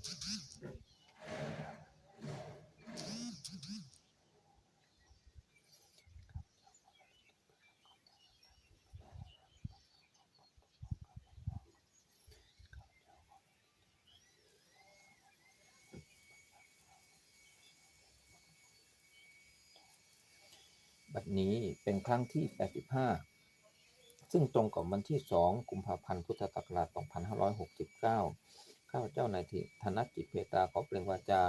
บัดนี้เป็นครั้งที่ 85 ซึ่งตรงกับวันที่ 2 กุมภาพันธ์ พุทธศักราช 2569 ข้าพเจ้าในทิธนจิตเพตาขอเปล่งวาจา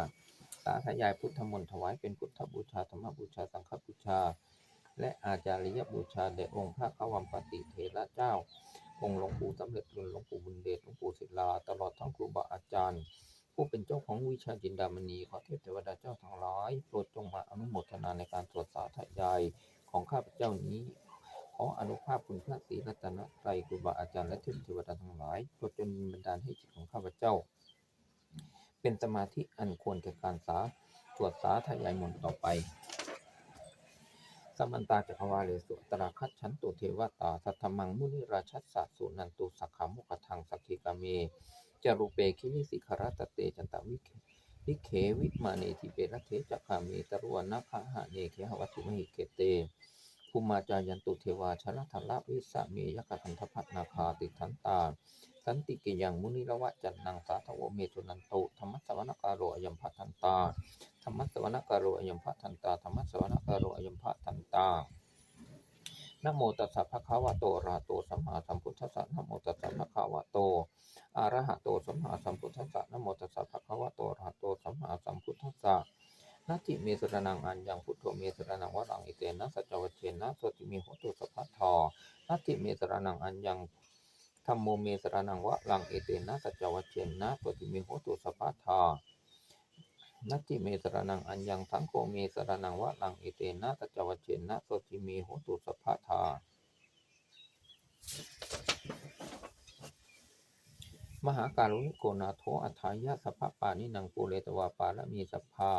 สาธยายพุทธมนต์ถวายเป็นพุทธบูชาธรรมบูชาสังฆบูชา และอาจาริยบูชาแด่องค์พระขวัมปติเถระเจ้า องค์หลวงปู่สำเร็จรุ่นหลวงปู่บุญเดชหลวงปู่ศิลา ตลอดทั้งครูบาอาจารย์ ผู้เป็นเจ้าของวิชาจินดามณีขอเทพเทวดาเจ้าทั้งหลายโปรดจงมาอนุโมทนาในการสวดสาธยายของข้าพเจ้านี้ ขออนุภาพคุณพระศรีรัตนตรัยครูบาอาจารย์และเทพเทวดาทั้งหลายโปรดจงบันดาลให้จิตของข้าพเจ้า เป็นสมาธิอันควรแก่การสาสวดสาธยายมนต์ต่อไปสัมมันตาจักรวาเลสุตราคัตฉันตุเทวตา สัทธมังมุนิราชัสสะสุนันตุสักขามุกทังสักขิกาเมจารุเปคินิสิขารตเตจันตวิเควิเขวิมาเนทิเปรเทจักขาเมตรวนนาคหะเนเคหวัตถุมหิเกเต ภูมาจายันตุเทวาชนะธละวิสะเมยกขันทพัฒนาคาติทันตาสันติกิยังมุนิระวะจันนังสาธโวเมตุนันตุธรรมสวนการโรอยัมพัทันตาธรรมสวนการโรอยัมพัทันตาธรรมสวนการโรอยัมพัทันตานโมตัสสะภะคะวะโตระหะโตสัมมาสัมพุทธัสสะนโมตัสสะภะคะวะโตอะระหะโตสัมมาสัมพุทธัสสะนโมตัสสะภะคะวะโตระหะโตสัมมาสัมพุทธัสสะ นาทิเมสรนังอัญญังพุทโธเมสรนังวรังอิเตนะสัจวัชเชนะโสติเมโหตุสัพพะทอนาทิเมสรนังอัญญังธรรมโมเมสรนังวะลังเอเตนะสัจวัชเชนะปฏิเมโหตุสปปาทานัตติเมสรนังอัญญังสังโฆเมสรนังวะลังเอเตนะสัจวัชเชนะปฏิเมโหตุสปปาทามหาการุณิโกนาโถอัฏฐายะสัพพะปานินังปูเรตวาปาละมีสัพพา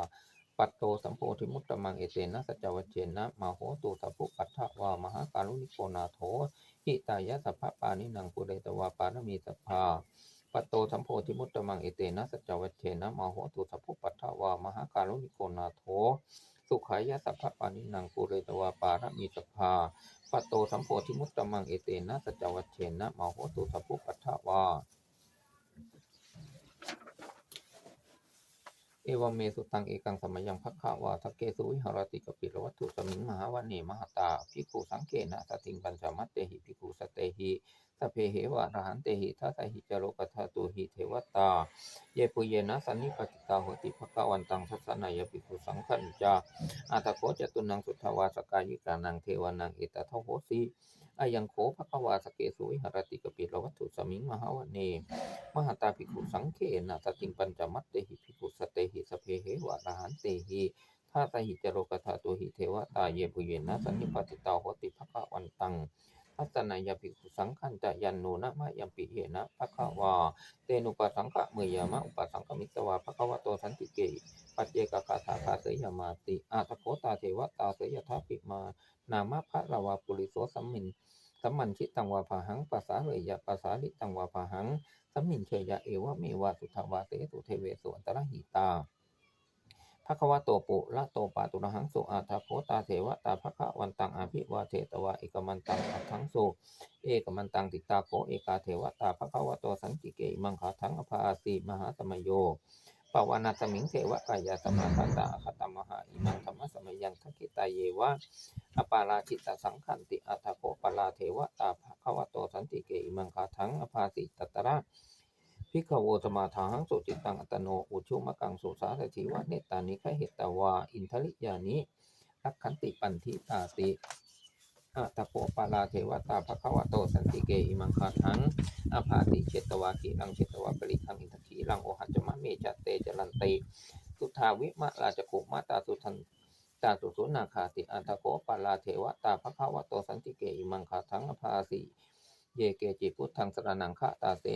ปัตโตสัมโพธิมุตตมังเอเตนะสัจวัชเชนะมาโหตุสัพพุปัฏฐวามหาการุณิโกนาโถหิตายะสัพพะปานินังปุเรตวาปานมีสัพพาปตโตสัมโพธิมุตตมังเอเตนะสัจวัชเชนะมโหตุสัพพุปัฏฐวามหาการุณิโกนาโถสุขายะสัพพะปานินังปุเรตวาปานมีสัพพาปตโตสัมโพธิมุตตมังเอเตนะสัจวัชเชนะมโหตุสัพพุปัฏฐวา เอวเมสุตังเอกังสมยังพักขาวาทกเกสุวิหารติกปิรวัตถุสมิงมหาวณีมหตาภิกขุสังเกนะสติงปัญจมัตเตหิภิกขุสเตหิสเพเหวะรหันเตหิทัสหิจโรกธาตุหิเทวตา เยปุเยนะสันนิปติตาโหติภควันตังทัสนายภิกขุสังขันจาอาตโคจตุนังสุทธวาสกายิกานังเทวานังเอตทโหสี อายังโขภควาสเกสุวิหรติกปิรวัตถุสมิงมหาวณีมหาตาภิกขุสังเขนะสติงปัญจมัตเตหิภิกขุสเตหิสเพเหวะรหันเตหิทาตหิจโรกธาตุหิเทวตาเยปุเยนะสันนิปติตาหติภควันตังทัศนายภิกขุสังขันจะยันโนนะมะยัมปิเยนะภควาเตนุปสังขะเมยามะอุปสังขมิตวาภควโตสันติเกปัจเจกคาถาคาเสยมาติอาตโคตาเทวตาเสยทาปิมา นามะพระราวาปุริโสสัมมิน สัมมันชิตังวาภาหังปัสสาเลยะปัสสาลิตังวาภาหังสัมมินเชยะเอวะเมวะสุทธาวาเสสุเทเวสุอันตรหิตาภควะโตปุละโตปาตุระหังสุอาทาโพตาเทวตาภคะวันตังอภิวาเทตวะเอกมันตังอัตถังสุเอกมันตังติตาโคเอกาเทวตาภควะโตสันติเกมังคาทังอภาสีมหาสมโย ปวานาสมิงเทวะกายาสมาคตาคตมหาอิมังธรรมสมัยยังทักิตาเยวะอปาราชิตสังขันติอัตโกปาลาเทวตาภควโตสันติเกอิมังคาทังอภาสิตตระพิกโวสมาทาหังสุจิตตังอัตโนอุชุมะกังสุสาสถิวะเนตานิคเหตตาวาอินทริยานิรักขันติปันทิตาติ อัตถโกปาลาเทวตาภควโตสันติเกอิมังคาทังอาภาติเจตวากีรังเจตวาปริคังอินทคีรังโอหัจมะเมจัตเตจรันติสุทาวิมะราชกุมาตาสุทันตาตุสุนาคาติอันตโกปาลาเทวตาภควโตสันติเกอิมังคาทังอาภาสีเยเกจิพุทธังสรนังคะตาเส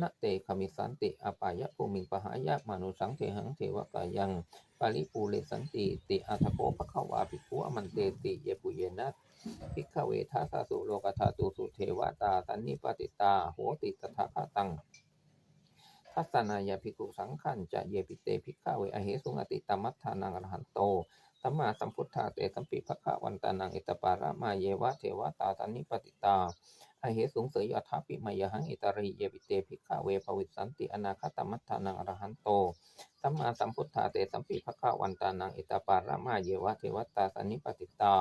นะเตขมิสันติอปายะภูมิปหายะมนุสังเทหังเทวกายังปาลิปูเลสันติติอัตโกภควาภิกขุอมันเตติเยปุเยนะ พิกเวทัสสะสุโลกธาตุสุเทวตาสันนิปติตาโหติตถาคตังทัศนายาภิกขุสังขันจะเยปิเตพิกเวอเหสุงอติตมัทธานังอรหันโตสัมมาสัมพุทธาเตสัมปิภะคะวันตานังอิตปาระมาเยวะเทวตาตันนิปติตา อเหสุงเสยยถาปิมายหังอิตาริเยปิเตภิกขเวภวิสันติอนาคตมัฏฐานังอรหันโต สัมมาสัมพุทธาเตสัมปิภคะวันตานังอิตาปาระมาเยวะเทวตาตันนิปติตา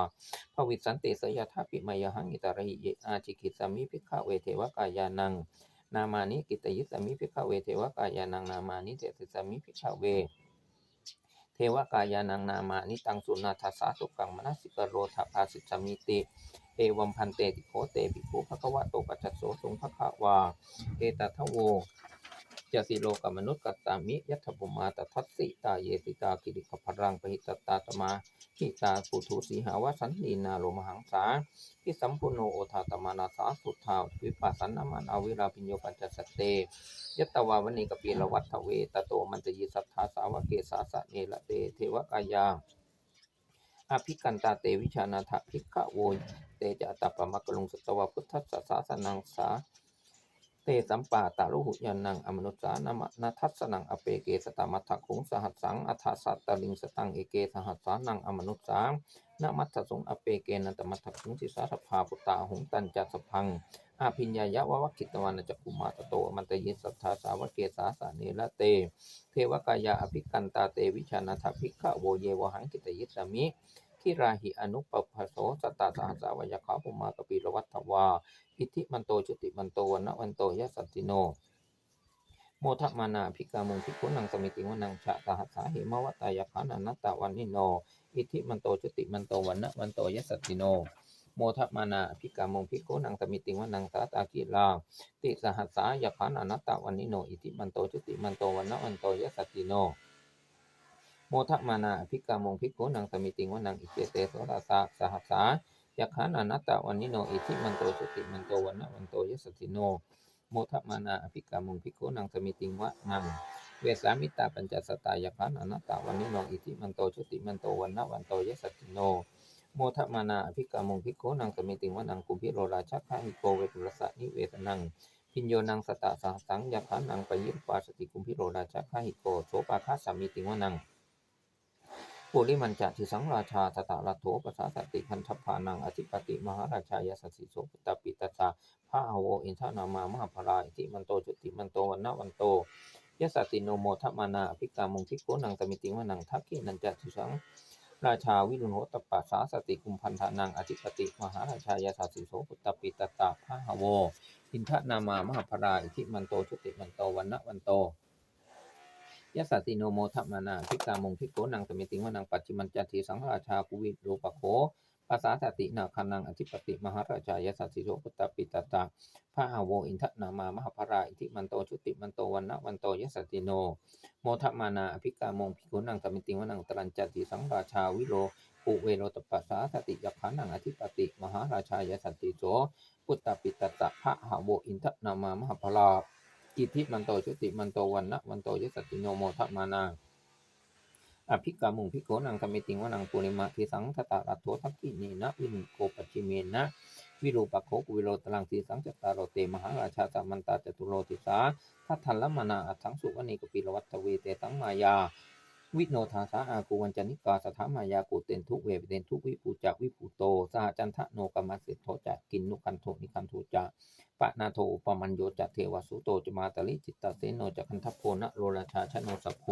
ภวิสันติเสยยถาปิมายหังอิตาริเยอาจิกิสามิภิกขเวเทวกายานัง นามานิกิตยิสามิภิกขเวเทวกายานังนามานิเตติสามิภิกขเวเทวกายานังนามานิตังสุนาทัสสะสุกังมนสิกโรธาภาสิสมิติ เอวัมพันเตติโคเตปิโภภควะโตปัจจโสสุงภควาเอตทโวจะสิโลกมนุษย์กัตตามิยัตถปุมาตทัสสิตาเยติตากิริขพรังปหิตตาตมาหิตาปุถุสีหาวสันนีนาโลมหังสาพิสัมพุโนโอทาตมานาสาสุทธาวิปัสสนามันอวิราปิญโยปัญจสตเตยัตตวาวณีกปีละวัฏเวตโตมันตยิสัทธาสาวเกสาสะเนละเตเทวกายา อภิกันตาเตวิชานาถภิกขโวยเตจะตัปปะมะกะลุงสตวะพุทธัสสะสาสนังสาเตสัมปาตาลุหุยานังอมนุสานามะนาทัสนังอเปเกสตามัทถคุงสหัสสังอัฏฐสัตตลิงสตังเอเกสหัสสานังอมนุสานามัทสงอเปเกนันตมัทถคุงสิสาสภาปุตตาหงตันจัสพังอาพิญญายะวะวะคิตวานจักกุมาตโตมันตยิสัทธาสาวเกสาสาเนละเต เทวกายาอภิกันตาเตวิชานาถภิกขะโวเยวหังกิตยิสามิ คิราหิอนุปปโสสตตาสหัสสาวยขาปุมากปีรวัตถวาอิทธิมันโตจุติมันโตวันนะวันโตยะสัตติโน โมทมานาภิกามุงภิกขุนังสมิติวนังฉะตาหัสาหิมวัตายขานันตะวันนิโน อิทธิมันโตจุติมันโตวันนะวันโตยะสัตติโนโมทมานาภิกามุงภิกขุนังสมิติวนังสาตากิลาติสหัสสายขานันตะวันนิโน อิทธิมันโตจุติมันโตวันนะวันโตยะสัตติโน มทมานาภิกามงภิกขนังสมิติงวนังอิเจเตโสตสะสหัสสายะขานานัตตะวันนิโนอิทิมันโตจุติมันโตวันนะวันโตยสสติโนโมทมานาภิกามงภิกขนังสมิติงวะนังเวสามิตาปัญจสตายะขานานัตตะวันนิโนอิทิมันโตจุติมันโตวันนะวันโตยสสติโนโมทมานาภิกามงภิกขนังสมิติงวนังกุพิโรราชคะหิโกเวตุรสะนิเวทนังพิญโยนังสตะสหสังยะขานังปยิปปาสติกุมพิโรราชคะหิโกโสปาคาสามิติงวนัง ปุริมันจะทิสังราชาตตะระโถปสาสติพันธพานังอธิปติมหาราชายสัสิโสปตปิตตาพระอโวอินทนามามหาภราอิติมันโตจุติมันโตวันนวันโตยสสติโนโมทมานาภิกามงทิโกนังสมิติวนังทักขินันจะทิสังราชาวิรุณโหตปัสสาสติกุมพันธานังอธิปติมหาราชายสัสิโสปตปิตตาพระอโวอินทนามามหาภราอิติมันโตจุติมันโตวันนวันโต ยสสติโนโมทมานาภิกามงภิโกนังสมิติงวนังปัจจิมันจันทีสังราชาภูวิรูปโขภาษาสตินาคานังอธิปติมหาราชายสัสสิโสปตตปิตตาพระอาโวอินทนามามหาภราอิทิมันโตชุติมันโตวันนะวันโตยสสติโน โมทมานาภิกามงภิโกนังสมิติงวนังตรัญจันติสังราชาวิโรปุเวโรตปัสสาสติยักขานังอธิปติมหาราชายสัสสิโสปุตตปิตตะพระอาโวอินทนามามหาภรา อิทธิมันโตชุติมันโตวันนะวันโตยสสติโนโมทมานาอภิกามุงภิกนังธรรมิติงวนังปุริมาทิสังทตารัตโททักกินีนะวินโกปัจิเมนะวิรูปโคกวิโรตลังทีสังจตารโรเตมหาราชาตมันตาจตุโรติสาทัทธันละมานาอัตถังสุวณีกปิรวัตเวเตสังมายา วิโนทาสาอากูวันจนิกาสถามายากูเตนทุเวเตนทุวิปูจักวิปูโตสหจันทะโนกรรมสิทโทจักกินนุกันโทนิคันโทจักปะนาโทอุปมัญโยจะเทวสุโตจมาตลิจิตตเสโนจะคันทัพโพนะโรราชาชโนสัพโพ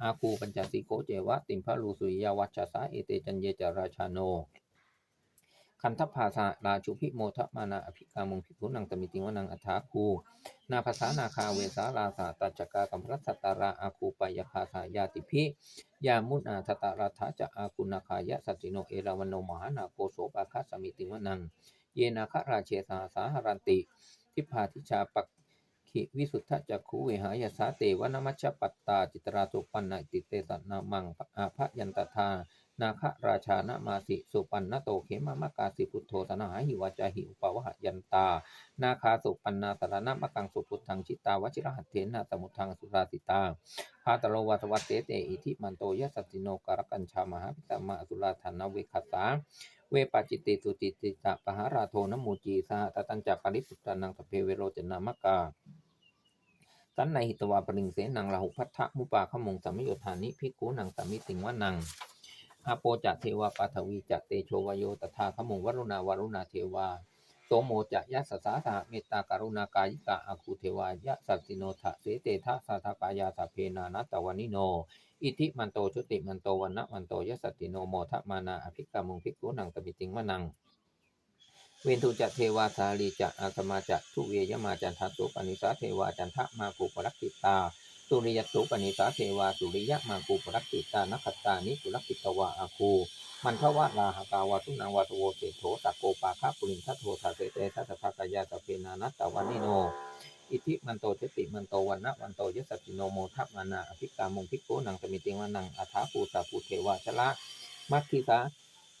อากูปัญจสีโกเจวะติมพะลูสุยยาวัชชาสาเอเตจันเยจาราชาโน คันทัพภาษาราชุพิโมทมานาอภิกามงภิกขุนังตมิติวนังอัฐาคูนาภาษานาคาเวสาลาสาตัจจกากัมรัสตาราอาคูปายคาสายาติพิยามุนาทตาราธาจะอากุณาคายะสัจิโนเอราวันโนมหานาโกโสปาคาสมิติวนัง เยนาคราเชสาสาหารันติ ทิพาทิชาปักขิวิสุทธจักขุเวหายาสาเตวนมัชปัตตาจิตราสุปันนติเตสนามังอาภยันตทา นาคราชานามาสิสุปันนโตเขมามะกาสิพุทโธตนาหิวาจาหิอุปวหยันตา นาคาสุปันนาสารนามะกังสุพุทธังชิตาวชิรหัตเถนะสมุทังสุราติตาพาตโลวัตวัตเตเตอิทิมันโตยะสัตติโนการกัญชามหาพิตามะสุราธานเวคัสาเวปาจิตติสุจิติตะปหาราโทนมูจีสหตตัญจะปริสุทธานังสเพเวโรจนามกาสันในหิตวาปริงเสนังลาหุพัทธมุปาขมงสัมมโยธานิภิกขุนังสัมมิติงวนัง อาโปจะเทวาปัทวีจะเตโชวโยตถาขมงวรุณาวรุณาเทวาโสโมจะยะสสสาสหเมตตากรุณากายิกาอาคูเทวายะสัตติโนทะเสเตทะสาทากายาสพเพนานัตตวานิโน อิทิมันโตชุติมันโตวันนะมันโตยะสัตติโนโมทะมานาอภิกามุงภิกขุนังตมิติงมะนัง เวนทุจะเทวาสาลีจะอาสมาจะทุเวยมาจันทสุปนิสาเทวาจันทะมากุปรักขิตา สุริยสุปนิสาเทวาสุริยะมากุปรักขิตานัคตานิกุรักขิตวาอาคูมันทวะลาหกาวาตุนังวาตโวเศโถตักโกปาคาปุรินทัตโททาเสเตทัสสะภากายาสพเพนานัตตวานิโน อิทิมันโตชติมันโตวันนะวันโตยสสตติโนโมทัพมานาอภิกามุงภิกโกนังสมิติงวานังอัฐาภูตาภูเทวาชละมัคคิสา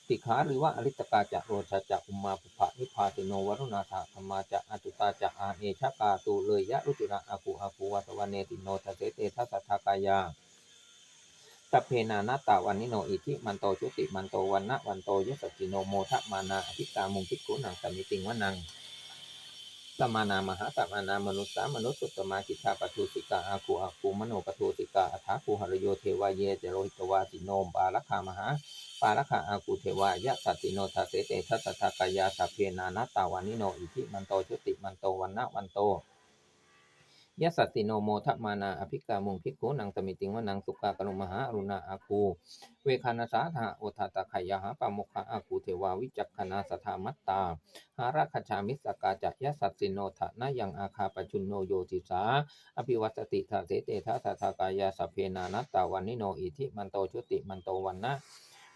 ติขาหรือว่าอริตกาจะโรชาจะอุมาปุภะนิพาติโนวรุณาถาธรรมาจะอจุตาจะอาเนชกาตูเลยยะรุติระอากูอากูวัตวันเนติโนทะเสเตทัสสะทากายาสัพเพนานาตาวันนิโนอิทิมันโตชุติมันโตวันนะวันโตยสสติโนโมทัพมานาอภิตามุงภิกุนังสมิติงวานัง สมานามหาสมานามนุษย์สามนุษย์สุตตมากิจาปทุสิกาอาคูอาคูมโนปทุสิกาอัฏฐาคูหรโยเทวายเยเจโรหิตวาสิโนบาลคามหาปาลคาอาคูเทวายะสัตติโนทาเสเตทัสสะทากายาสัพเพนานาตาวานนิโนอิทิมันโตชุติมันโตวันนะวันโต ยะสัตติโนโมทมานาอภิกามุงภิกขุนังสมิติงวนังสุกากนุมหาอรุณาอาคูเวคานาสาธาโอทาตาขยาหาปามุขะอาคูเทวาวิจักขณาสทามัตตาหาราคชามิสกาจะยะสัตสิโนทะนะยังอาคาปชุนโนโยติสาอภิวัตติทาเสเตทาสาทากายาสเพนานัตตาวันนิโนอิทิมันโตชุติมันโตวันนะ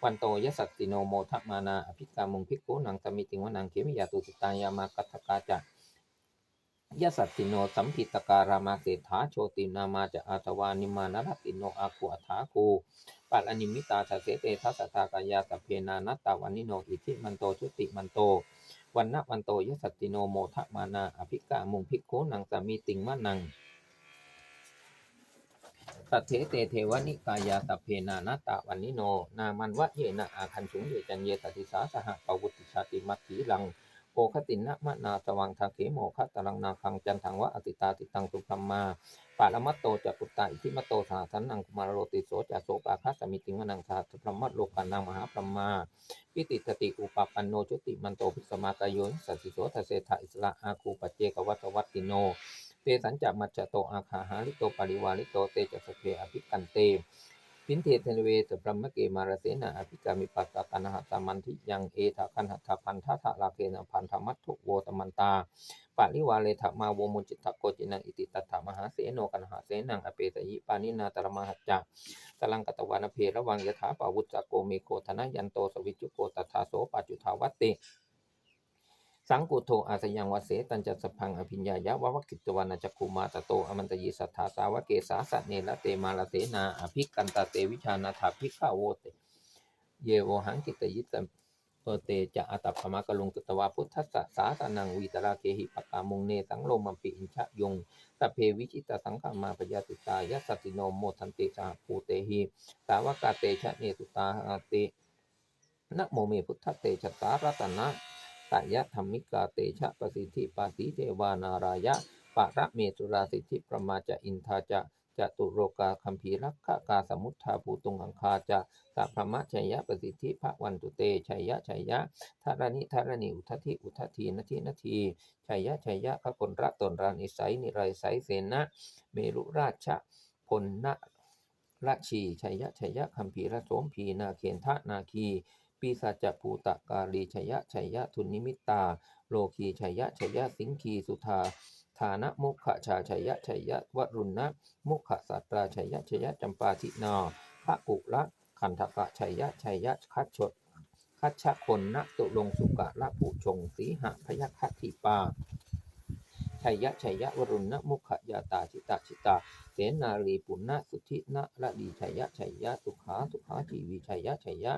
วันโตยสัตติโนโมทมานาอภิกามุงภิกขุนังสมิติงวนังเขมิยาตุสิตายามากัตกาจะ ยสัตติโนสัมพิตการามาเศรษฐาโชตินามาจะอาตวานิมานรติโนอาคุอัฐาคูปัลอนิมิตาทาเสเตทัสสะทากายาสเพนานัตตาวันนิโนอิทิมันโตชุติมันโตวันนวันโตยสัตติโนโมทะมานาอภิกามุงภิกขุนังสามีติงมะนังสัทเทเตเทวนิกายาสัพเพนานาตะวันนิโน นามันวะเยนะอาคันสุงเยจันเยตติสาสหปวุติชาติมัคขีลัง โอคตินะมะนาสวังทาเขโมคะตรังนาคังจันทังวะอติตาติตังสุพรมมาปาลมัตโตจักุตตาอิทิมัตโตสาสันนังกุมารโรติโสจะโสปาคัสมิติงวนังสาธพรมัตโลกานังมหาพรมาปิติตติอุปปันโนจุติมันโตภิกสมากายโยนสัสิโสทะเสถะอิสระอาคูปัจเจกวัตวัตติโนเตสัญจมัจจโตอาคาหาลิโตปริวาลิโตเตจัสสเพอภิกันเต พินเทเทนเวสพรหมเกมาราเสนาอภิกามิปัสสะกันหัตมันทิยังเอทะกันหัตถพันธะทะลาเคนพันธมัตถุโวตมันตาปาลิวาเลทะมาโวมุจิตะโกจินังอิติตัตถมหาเสโนกันหาเสนังอเปตยิปานินาตรมหัจจะตลังกตวานเพระวังยถาปาวุจจโกเมโคธนยันโตสวิจุโกตถาโสปัจจุทาวัตติ สังกุโทอาสยังวเสตัญจะสพังอภิญญายะวะวะกิตวานาจักคุมาตโตอมันตยิสัทธาสาวะเกสาสเนละเตมาลเสนาอภิกันตเตวิชานาถาภิกขาวโวเต เยโวหังกิตยิตเปเตจะอัตตปมะกะลุงตุตวาพุทธัสสะสาสนังวีตราเคหิปกามุงเนสังโลมัมปิอินชะยงตเพวิชิตสังฆมาปยาติตายะสติโนโมทันติสาภูเตหิสาวกาเตชะเนตุตาหาตินะโมเมพุทธเตชะสารัตนะ ตายะธรรมิกาเตชะปสิทธิปาติเทวานารายะปะระเมตุราสิทธิประมาจะอินทาจะจตุโรกาคัมภีรักขกาสมุทธาภูตุงังคาจะสัพพมะชัยยะประสิทธิพระวันตุเตชัยยะชัยยะธารณิธารณิอุทธิอุทธีนาทีนาทีชัยยะชัยยะพระคนระตนรานิสัยนิไรไสเสนะเมรุราชพลนะราชีชัยยะชัยยะคัมภีรโสมพีนาเขนทะนาคี ปีศาจภูตะกาลีชัยยะชัยยะทุนนิมิตา โลคีชัยยะชัยยะสิงคีสุธาฐานะมุขชาชัยยะชัยยะวรุณะมุขสัตราชัยยะชัยยะจำปาทินาพระกุละขันธกะชัยยะชัยยะคัดชดคัชชะคนนะตุลงสุกะละปุชงสีหะพยัคฆทิปา ชัยยะชัยยะวรุณนะมุขยาตาชิตาชิตา เสนารีปุณณะสุทธินะละดีชัยยะชัยยะสุขาสุขาทีวีชัยยะชัยยะ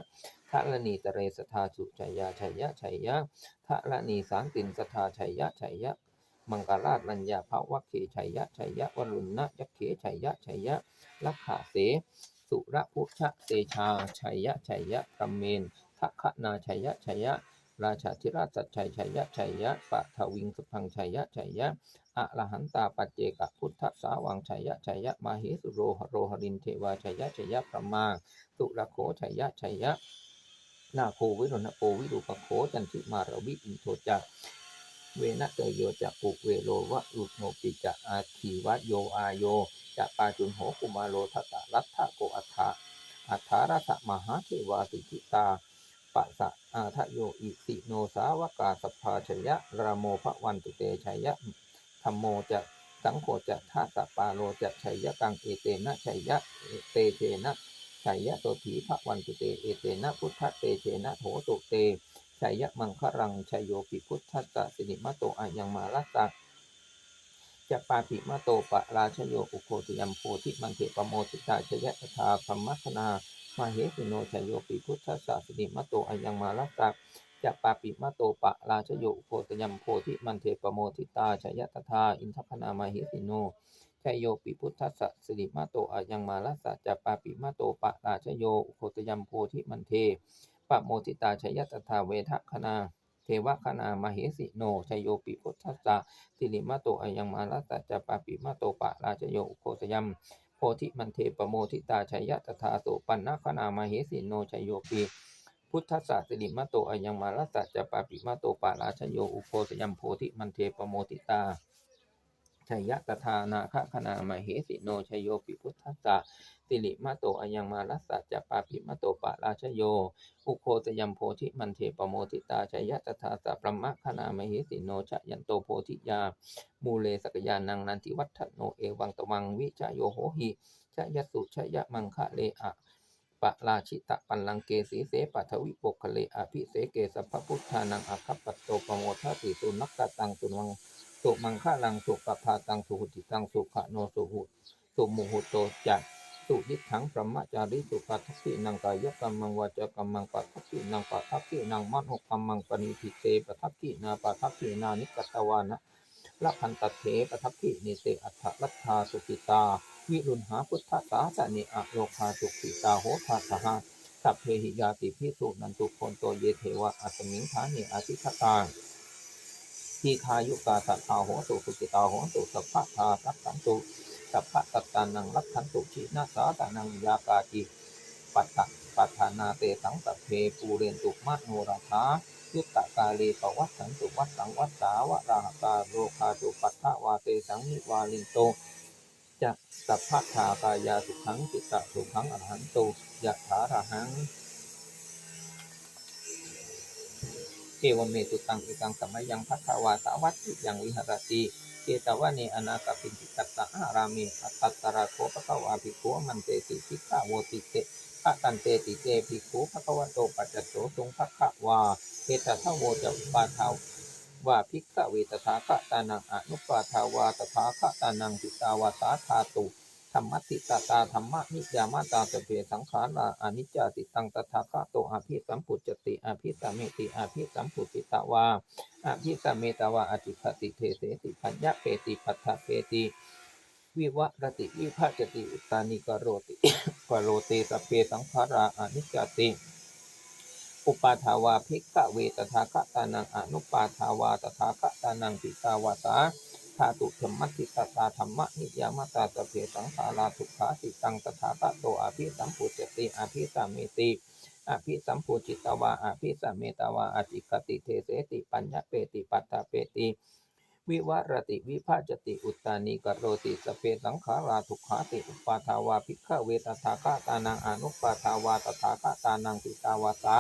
ทะละนีตะเรสทาสุชัยยะชัยยะชัยยะทะละนีสางตินสทาชัยยะชัยยะมังกราชรัญญาภาวะเขชัยยะชัยยะวรุณนะยักเขชัยยะชัยยะลักขะเส สุระพุชะเตชาชัยยะชัยยะกัมเมนทัคนาชัยยะชัยยะ ราชาธิราชสัจชัยชัยยะชัยยะปะทวิงสุพังชัยยะชัยยะอะระหันตาปัจเจกพุทธสาวังชัยยะชัยยะมาหิสุโรหโรหรินเทวาชัยยะชัยยะพระมาสุรโขชัยยะชัยยะนาโควิรุณโปวิรูปโขจันทิมารวิอินโทจักเวนะเตโยจะปุเวโลวะอุโนปิจะอาคีวะโยอาโยจะปาจุนโหกุมาโลทัตตะรัตถะโกอัฏฐะอัฏฐารัตมหาเทวาสิกิตาปัสสะ อาทะโยอิสิโนสาวกาสพพาชยะระโมภวันตุเตชัยยะธรรมโมจะสังโฆจะทัสปาโลจะชัยยะกังเอเตนะชัยยะเตเชนะชัยยะโตถีภวันตุเตเอเตนะพุทธเตเชนะโถตุเตชัยยะมังครังชัยโยปิพุทธัสสะสิริมะโตอายังมาลัสสะจะปาปิมะโตปะราชโยอุโคติยัมโพธิมันเถปโมติตาชยะตถาธรรมัคนา มาเหสิโนชยโยปิพุทธศาสนิมะโตอายังมาลัสสะจะปาปิมะโตปะราชโยโคตยัมโพธิมันเทปโมทิตาชยตถาอินทพนามาเหสิโนชยโยปิพุทธศาสนิมะโตอายังมาลัสสะจะปาปิมะโตปะราชโยโคตยัมโพธิมันเทปะโมทิตาชยตถาเวทคณาเทวคณามาเหสิโนชยโยปิพุทธสะสิริมะโตอายังมาลัสสะจะปาปิมะโตปะราชโยโคตยัม พธิมันเทปโมทิตาชัยยะตถาโสปันนาคนามาเหสิโนชัยโยปีพุทธศาสนิมะโตอายังมาลัสสะจะปาปิมะโตปาราชโยอุโคสยัมโพธิมันเทปโมทิตา ชัยยะตถานาคคนามาเหสิโนชยโยปิพุทธาสิริมะโตอายังมาลัสสะจะปาปิมะโตปาราชโย อุโคสยัมโพธิมันเทปโมทิตาชัยยะตถาสัพพมะคณามเหสิโนชยันโตโพธิยา มูเลสกยานังนันทิวัฒโนเอวังตวังวิจโยโหหิชยสุชยมังคะเลอะปะราชิตะปัลลังเกสีเสปัทวิปกคะเลอภิเสเกสัพพุทธานังอัคคปัตโตปโมทติสุนักกตังสุนวัง สุมังคะลังสุปภาตังสุหุติตังสุขโนสุหุสุมุหุโตจักสุดิถังพระมจาริสุปัทถินังกายกรรมังวาจากรรมังปัทถินังปัทถินังมโนกรรมังปณิทิเตปัทถินาปัทถินานิกตวานะละพันตเถปทัพพินิเตอัฏฐรัตถาสุขิตา วิรุณหาพุทธสาสนิอโลคาสุขิตาโหทาสหสัพเพหิยาติพิสุนันตุคนโตเยเทวะอัสมิงฐานิอาทิคตา ทีคายุกาสัทธาโหตุสุขิตาโหตุสัพพะทาสัพสันตุสัพพะตัตตานังรักขันตุชินาสาตานังยากาจิปัตตะปัฏฐานาเตสังสัพเพปูเรนตุมัโนราธายุตตะกาลีปวัตสันตุวัตสังวัตสาวะราหกาโรคาตุปัฏฐวาเตสังนิวาลินโตจะสัพพะทากายาสุขังจิตตะสุขังอรหันตุยะถาระหัง เอวเมตุตังอิตังสมัยยังพัทธวาสาวัตถิยังวิหรติเจตวะเนอนาคปินติตัตตะอารามีอัตตระโคปะคะวาภิกขุมันเตสิทิฆาโวติเตพระตันเตติเตภิกขุภควโตปัจจโสทรงภควาเทตทะโวจะปาทาวว่าภิกขเวตถาคตานังอนุปาทาวาตถาคตานังติตาวาสาธาตุ ธรรมติตาตาธรรมนิยามาตาสเพสังขาราอนิจจติตังตถาคโตอภิสัมปุจติอภิสมเมติอภิสัมปุติตาวาอภิสมเมตาวาอจิคติเทเสติปัญญาเปติปัฏฐเปติวิวะรติวิภาจติอุตานิกโรติกโรเตสเพสังขาราอนิจจติอุปาทาวาภิกขเวตถาคตานังอนุปาทาวาตถาคตานังปิตาวาสา ธาตุธรรมติตตาธรรมนิยามตาสพเพสังขาราทุขาติตังตถาคโตอภิสัมปุจติอภิสามเมติอภิสัมปุจิตวาอภิสามเมตวาอจิคติเทเสติปัญญเปติปัตตาเปติวิวรติวิภาจติอุตตานิกโรติสเพสังขาราทุขาติอุปาทาวาภิกขเวตถาคตานังอนุปาทาวาตถาคตานังปิตาวาสา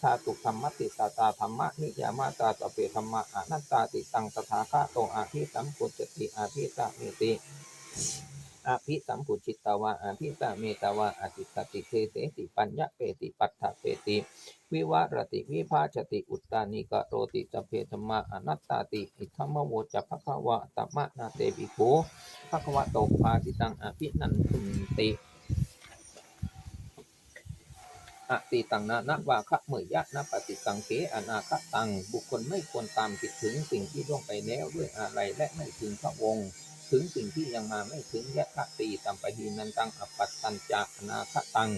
ธาตุธรรมติตาตาธรรมะนิยามาตาสพเพธรรมะอนัตตาติตังตถาคโตอาภิสัมปุจติอาภิสาเมติอาภิสัมปุจิตวาอาภิสาเมตวาอจิตติเทเสติปัญญเปติปัฏฐเปติวิวารติวิภาชติอุตตานิกโรติสพเพธรรมะอนัตตาติอิธรรมโวจะภควะตัมมะนาเตปิโกภควะโตภาสิตังอภินันทุนติ อติตังนานะวาคะเมยยะนะปฏิสังเขอนาคตัง บุคคลไม่ควรตามคิดถึงสิ่งที่ล่วงไปแล้วด้วยอะไรและไม่ถึงพระวงศ์ถึงสิ่งที่ยังมาไม่ถึงยะคะตีตัมปะหีนันตังอปัตตัญจะอนาคตัง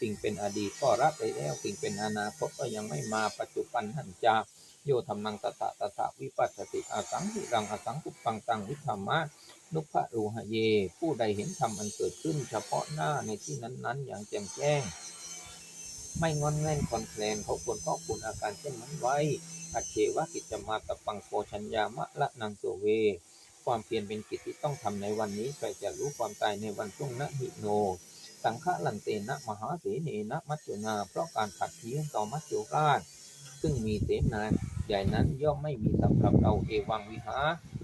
สิ่งเป็นอดีตก็ละไปแล้ว สิ่งเป็นอนาคตก็ยังไม่มาปัจจุบันหันจาโยธรรมังตถะตถะวิปัสสติอาสังหิรังอาสังคุปังตังวิธรรมะนุภะรูหะเย ผู้ใดเห็นธรรมอันเกิดขึ้น เฉพาะหน้าในที่นั้น ๆ อย่างแจ่มแจ้ง ไม่งอนแง่นคอนแคลนเขาควรก็คุณอาการเช่นนั้นไว้อัจเฉวะกิจจมาตปังโกชัญญามะละนังโสเว ความเพียรเป็นกิจที่ต้องทำในวันนี้ใครจะรู้ความตายในวันพรุ่งนะหิโน สังฆลันเตนะมหาเสเนนะมัจจุนา เพราะการขัดเคียงต่อมัจจุราช ซึ่งมีเสนาใหญ่นั้นย่อมไม่มีสำหรับเราเอวังวิหา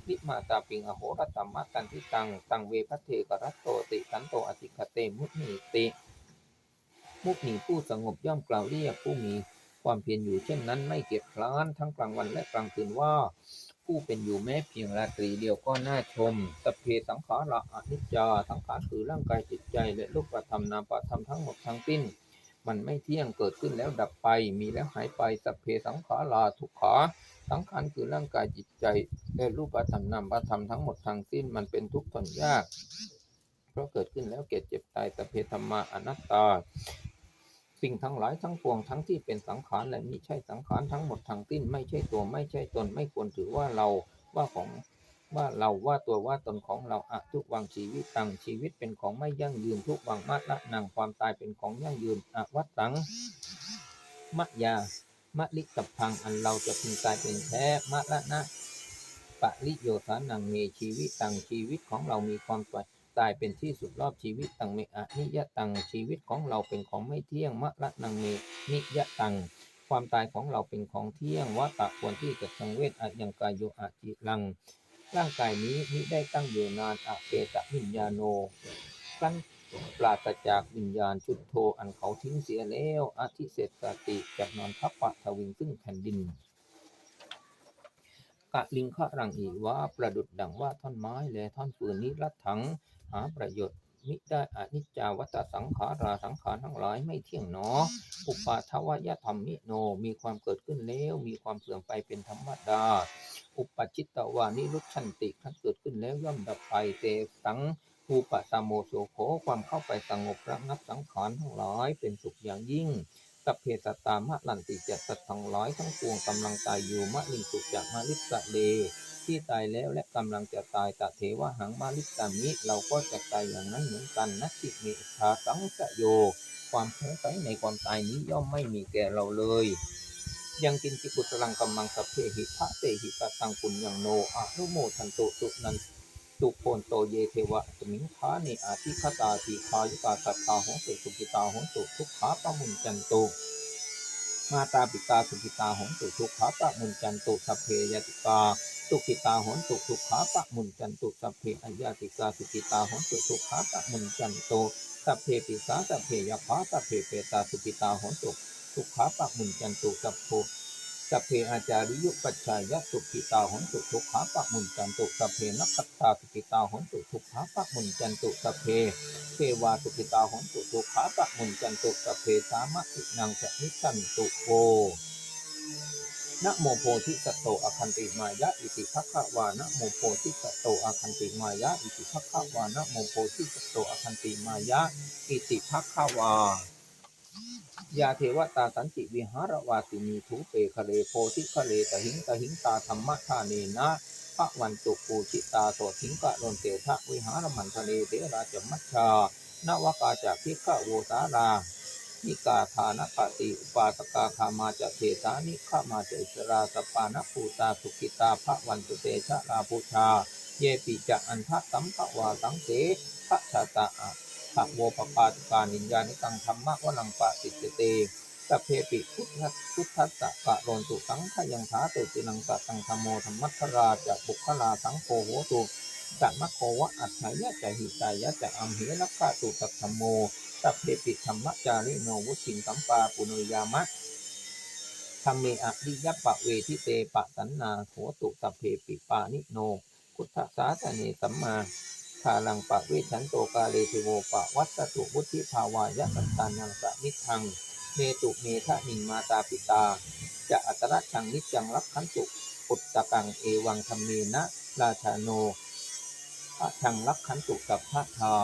นิมาตาปิงอโหรตัมมะกันทิตัง ตังเวพเทกรัตโตติสันโตอติคเตมุนีติ มุนีผู้สงบย่อมกล่าวเรียกผู้มีความเพียรอยู่เช่นนั้นไม่เกียจคร้านทั้งกลางวันและกลางคืนว่า ผู้เป็นอยู่แม้เพียงราตรีเดียวก็น่าชมสพเพสังขาระอนิจจาสังขารคือร่างกายจิตใจ และรูกประธรรมนามประธรรมทั้งหมดทั้งสิ้น มันไม่เที่ยงเกิดขึ้นแล้วดับไป มีแล้วหายไปสัพเพสังขาราทุกขาสังขารคือร่างกายจิตใจ และรูปธรรมนามธรรมทั้งหมดทั้งสิ้นมันเป็นทุกข์ทนยาก เพราะเกิดขึ้นแล้วเกิดเจ็บตายสัพเพธรรมาอนัตตา สิ่งทั้งหลายทั้งปวงทั้งที่เป็นสังขารและมิใช่สังขารทั้งหมดทั้งสิ้นไม่ใช่ตัวไม่ใช่ตนไม่ควรถือว่าเราว่าของว่าเราว่าตัวว่าตนของเราอะทุกวังชีวิตตังชีวิตเป็นของไม่ยั่งยืนทุกวังมัละนังความตายเป็นของยั่งยืนอะวัตตังมะยามะลิกับพังอันเราจะพึงตายเป็นแท้มะละนะปะริโยสานังเมชีวิตตังชีวิตของเรามีความตายายเป็นที่สุดรอบชีวิตตังเมอะนิยะตังชีวิตของเราเป็นของไม่เที่ยงมะละนังเมนิยะตัง ความตายของเราเป็นของเที่ยงวัตตะควรที่จะสังเวชอะยังกายโยอะจิลัง ร่างกายนี้มิได้ตั้งอยู่นานอะเปตะวิญญาโนครั้นปราศจากวิญญาณชุดโทอันเขาทิ้งเสียแล้วอาทิเศษสติจากนอนทับปะทวิงซึ่งแผ่นดินกะลิงคะรังอีว่าประดุดดังว่าท่อนไม้และท่อนปืนนี้รัดถัง หาประโยชน์มิได้อนิจจาวัตสังขาราสังขารทั้งหลายไม่เที่ยงหนอ อุปาทวยธรรมมิโน มีความเกิดขึ้นแล้ว มีความเสื่อมไปเป็นธรรมดา อุปจิตตวานิรุชันติขั้นเกิดขึ้นแล้วย่อมดับไปเตสังภูปะสามโมโสโขความเข้าไปสงบระงับสังขารทั้งหลายเป็นสุขอย่างยิ่งสัพเพสตามะลันติเจตสัตทั้งหลายทั้งปวงกำลังตายอยู่มะลิงสุจากมาลิสะเล ที่ตายแล้วและกำลังจะตายตะเทวหังมาลิสามิเราก็จะตายอย่างนั้นเหมือนกันนัตติเมธาสังสะโย ความสงสัยในความตายนี้ย่อมไม่มีแก่เราเลย ยังกินจิกุสลังกัมมังสัพเพหิทะเตหิตตังปุญญังโนอะนุโมทันโตสุนันตุโพนโตเยเทวะสมิงคาเนอาทิคตาทีคายุกาสัตตาหงสุสุกิตาหงสุทุกขาปะมุนจันตุมาตาปิตาสุขิตาหงสุทุกขาปะมุนจันตุสัพเพยติกา สุขิตาหงสุทุกขาปะมุนจันตุสัพเพอญาติกาสุขิตาหงสุทุกขาปะมุนจันโตสัพเพปิสาสัพเพยาภาสัพเพเปตาสุขิตาหงสุทุกขาปะมุนจันตุสัพโพสัพเพอาจาริยุปัจจายสุขิตาหงสุทุกขาปะมุนจันตุสัพเพนักขัตตาสุขิตาหงสุทุกขาปะมุนจันตุสัพเพเทวาสุขิตาหนตุสุขาปะมุนจันตุสพเพสามะตินังสนิสันตุโก นะโมโพธิสัตโตอคันติมายะอิติภัคคะวานะโมโพธิสัตโตอคันติมายะอิติภัคคะวานะโมโพธิสัตโตอคันติมายะอิติภัคคะวายาเทวตาสันติวิหารวาสินีทุเปคะเลโพธิคะเลตหิงตหิงตาธรรมะทาเนนะพระวันตุปูชิตาโสถิงกะโลนเตทะวิหารมันทะเลเทราจมัชชานวกาจากพิฆะโวสารา นิกาทานปติอุปาตกาคามาจะเทสานิขมาจะอิสราสปานภูตาสุกิตาพระวันตุเตชะลาพุชา เยปิจะอันทะสัมภวาสังเสพระชาตาอะภะโวปปาตกานิญญานิตังธรรมะวนังปะติเตเตสัพเพปิพุทธพุทธัสสะกะโรนตุสังขยังถาตุตินังกะตังธรรมโมธรรมัทราจะบุคลาสังโฆโหตุสัมมะโควะอัฏฐายะจะหิตายะจะอัมเหนักขะตุตัตธรรมโม สัพเพปิธรรมจาริโนวุชิงสัมปาปุโนยามะธรรมเมอะริยปะเวทิเตปะสันนาโหตุสัพเพปิปานิโนพุทธสาสเนสัมมาทาลังปะเวชันโตกาเลเทโวปะวัตตุวุธิภาวายะสัตตานังสะมิทัง เมตุเมทะนิงมาตาปิตา จะอัตระชังนิจังรักขันตุปุตตะกังเอวังธรรมเมนะราชาโนพระชังรักขันตุกับพระทา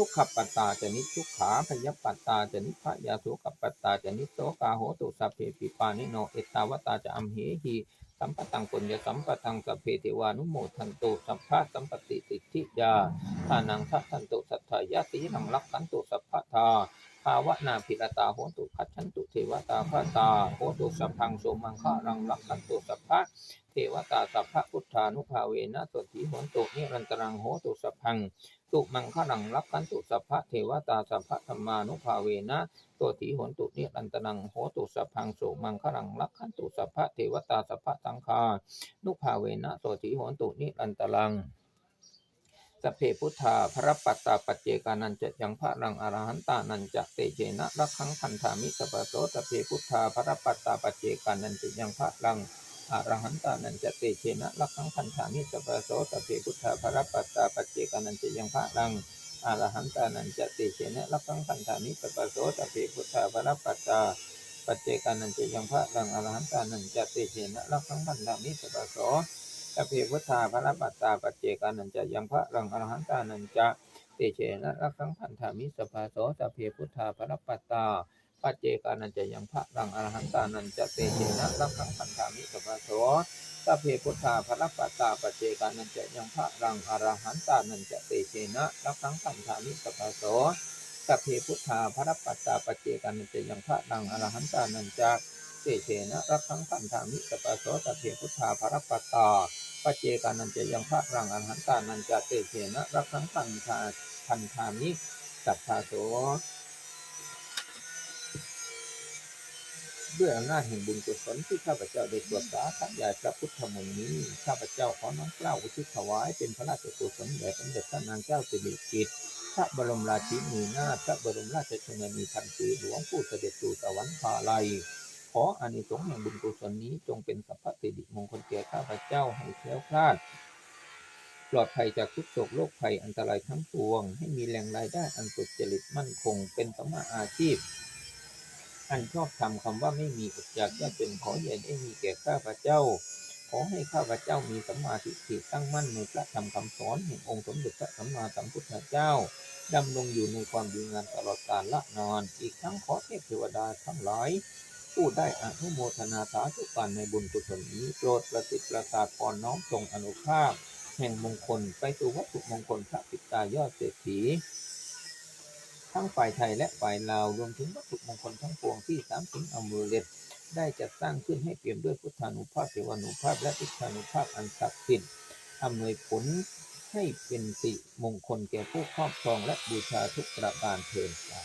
ทุกขปัตตาจะนิทุกขาพยปัตตาจะนิพยาสุขปัตตาจะนิโสกาโหตุสัพเพปิปานิโนเอตตาวตาจะอัมเหหีสัมปตังปุญญสัมปตังสัพเพเทวานุโมทันตุสัพพะสัมปติสิทธิยาทานังทัทันตุสัทธายาสีนังรักขันตุสัพพะทาาวะนาภิรตาโหตุขัดฉันตุเทวตาพระตาโหตุสัพพังโสมังคะรังรักขันตุสัพพะเทวตาสัพพะพุทธานุภาเวนะสติโหตุนิรันตรังโหตุสัพพังตุมังคะนังรักขันตุสัพพะเทวตาสัพพะธรรมานุภาเวนะตัวถีหนตุนิรันตนังโหตุสัพพังโสมังคะนังรักขันตุสัพพะเทวตาสัพพะสังฆานุภาเวนะตัวถีหนตุนิรันตรัง สัพเพพุทธาพระปัตตาปัจเจกานันจะยังพระรังอรหันตานันจะเตเจนะรักขังคันธามิสปะโสสัพเพพุทธาพระปัตตาปัจเจกานันจะยังพระรังอรหันตานันจะเตเชนะลักขังพันธานิสัพพะโสสัพเพพุทธาภรปัตตาปัจเจกานันจะยังพระรังอรหันตานันจะเตเชนะลักขังพันธานิสัพพะโสสัพเพพุทธาภรปัตตาปัจเจกานันจะยังพระรังอรหันตานันจะเตเชนะลักขังพันธานิสัพพะโส สัพเพพุทธาภรปัตตาปัจเจกานันจะยังพระรังอรหันตานันจะเตเชนะลักขังพันธามิสัพพะโสสัพเพพุทธาภรปัตตาปัจเจกานันจะยังพระรังอรหันตานันจะเตเชนะรักขังพันธามิสัพพะโสสัพเพพุทธาภระปัตตาปัจเจกานันจะยังพระรังอรหันตานันจะเตเชนะรักขังพันธามิสัพพะโสสัพเพพุทธาภระปัตตาปัจเจกานันจะยังพระรังอรหันตานันจะเตเชนะรักขังพันธามิสัพพะโสสัพเพพุทธาภรปัตตา ปัจเจกานันจะยังพระรังอรหันตานันจะเตเชนะรักขังพันธาพันธามิสัพพะโสด้วยอำนาจแห่งบุญกุศลที่ข้าพเจ้าได้สวดสาธยายพระพุทธมนต์นี้ ข้าพเจ้าขอน้อมเกล้าอุทิศถวายเป็นพระราชกุศลแด่สมเด็จพระนางเจ้าสิริกิติ์พระบรมราชินีนาถพระบรมราชชนนีพันปีหลวงผู้เสด็จสู่สวรรคาลัย ออานิสงส์แห่งบุญกุศลนี้จงเป็นสัพพสิริมงคลแก่ข้าพเจ้าให้แคล้วคลาด ปลอดภัยจากทุกโศกโรคภัยอันตรายทั้งปวง ให้มีแหล่งรายได้อันสุจริตมั่นคง เป็นสมมาอาชีพ อันชอบทำคำว่าไม่มีอดอยากยากจนขออย่าได้มีแก่ข้าพเจ้าขอให้ข้าพเจ้ามีสัมมาทิฏฐิตั้งมั่นในพระธรรมคำสอนแห่งองค์สมเด็จพระสัมมาสัมพุทธเจ้า ดำรงอยู่ในความดีงามตลอดกาลละนาน อีกทั้งขอเทพเทวดาทั้งหลาย ผู้ได้อนุโมทนาสาธุการในบุญกุศลนี้โปรดประสิทธิ์ประสาทพรน้อมทรงอนุภาพ แห่งมงคลไปสู่วัตถุมงคลพระปิตายอดเศรษฐีทั้งฝ่ายไทยและฝ่ายลาวรวมถึงวัตถุมงคลทั้งปวงที่สามสิงอมูเลตได้จัดสร้างขึ้นให้เปี่ยมด้วยพุทธานุภาพเทวานุภาพและทิฏฐานุภาพอันศักดิ์สิทธิ์อำนวยผลให้เป็นสิมงคลแก่ผู้ครอบครองและบูชาทุกประการเทินสา